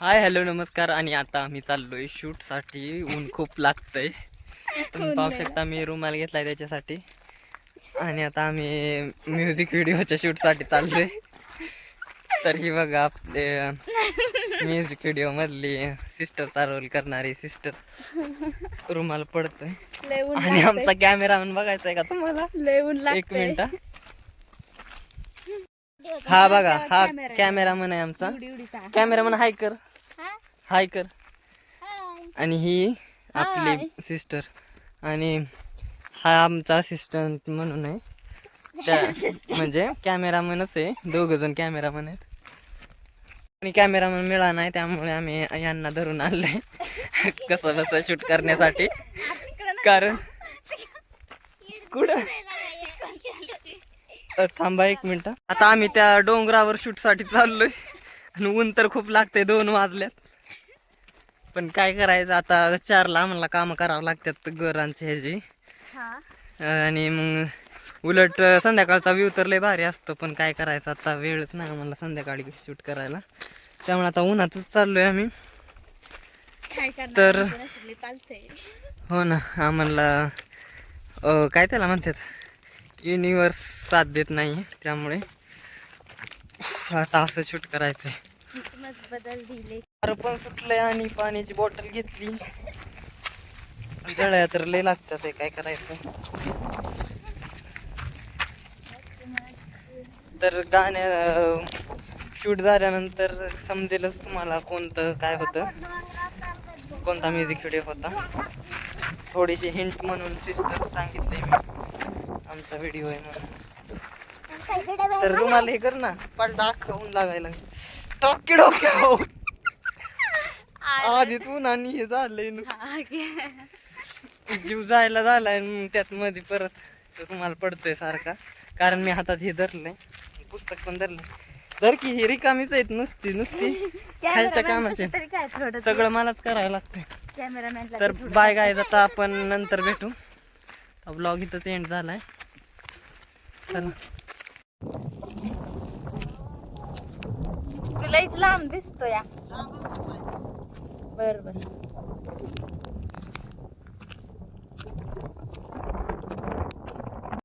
Hi hello नमस्कार. आणि आता आम्ही चाललोय शूटसाठी ऊन खूप लागतंय. तुम्ही पाहू शकता मी रुमाल घेतलाय त्याच्यासाठी. आणि आता आम्ही म्युझिक व्हिडिओच्या शूटसाठी चाललोय. तर ही बघा आपले म्युझिक व्हिडिओ मधली सिस्टरचा रोल करणारी सिस्टर रुमाल पडतोय. आणि आमचा कॅमेरामॅन बघायचा आहे का तुम्हाला? एक. मिनिट. हा बघा हा कॅमेरा. कॅमेरामॅन आहे आमचा. कॅमेरामॅन हाय कर? हाय कर. आणि ही आपली सिस्टर. आणि हा आमचा असिस्टंट म्हणून आहे. त्या म्हणजे कॅमेरामॅनच आहे. दोघ जण कॅमेरामॅन आहेत. आणि कॅमेरामॅन मिळाला नाही त्यामुळे आम्ही यांना धरून आणलंय. कसं बसं शूट करण्यासाठी. कारण कुठं? थांबा एक मिनिट. आता आम्ही त्या डोंगरावर शूटसाठी चाललोय. आणि ऊन तर खूप लागते दोन वाजल्यात. पण काय करायचं आता चारला आम्हाला काम करावं लागतात गरांचे ह्याची. हा. आणि मग उलट संध्याकाळचा व्ह्यू तर लय भारी असतो पण काय करायचं आता वेळच नाही आम्हाला संध्याकाळी शूट करायला. त्यामुळे आता उन्हातच चाललोय आम्ही. तर-. हो ना आम्हाला काय त्याला म्हणतात? युनिवर्स साथ देत नाही त्यामुळे आता असं शूट करायचं आहे किस्मत बदल दिले. पण सुटलंय आणि पाण्याची बॉटल घेतली. जळ्या तर लय लागतात काय करायचं? तर गाण्या शूट झाल्यानंतर समजेलच तुम्हाला कोणतं काय होतं. कोणता म्युझिक व्हिडिओ होता. थोडीशी हिंट म्हणून सिस्टर सांगितले मी. आमचा व्हिडिओ आहे म्हणून. तर रुमाल हे कर ना. पण दाखवून लागायला. टॉकी डोक्या आधीच आणि हे झालंय नु. हा. जीव जायला झालाय मग त्यात मध्ये परत तो रुमाल पडतोय सारखा. कारण मी हातात हे धरलंय. पुस्तक पण धरलंय. धर की ही रिकामीच आहेत नुसती नुसती. खालच्या कामाचे. सगळं मलाच करायला लागतंय. कॅमेरामॅनला तर बाय गाय आता आपण नंतर भेटू. ब्लॉग इथंच एंड झालाय. चला. तू लईच लांब दिसतो या बरं बरं.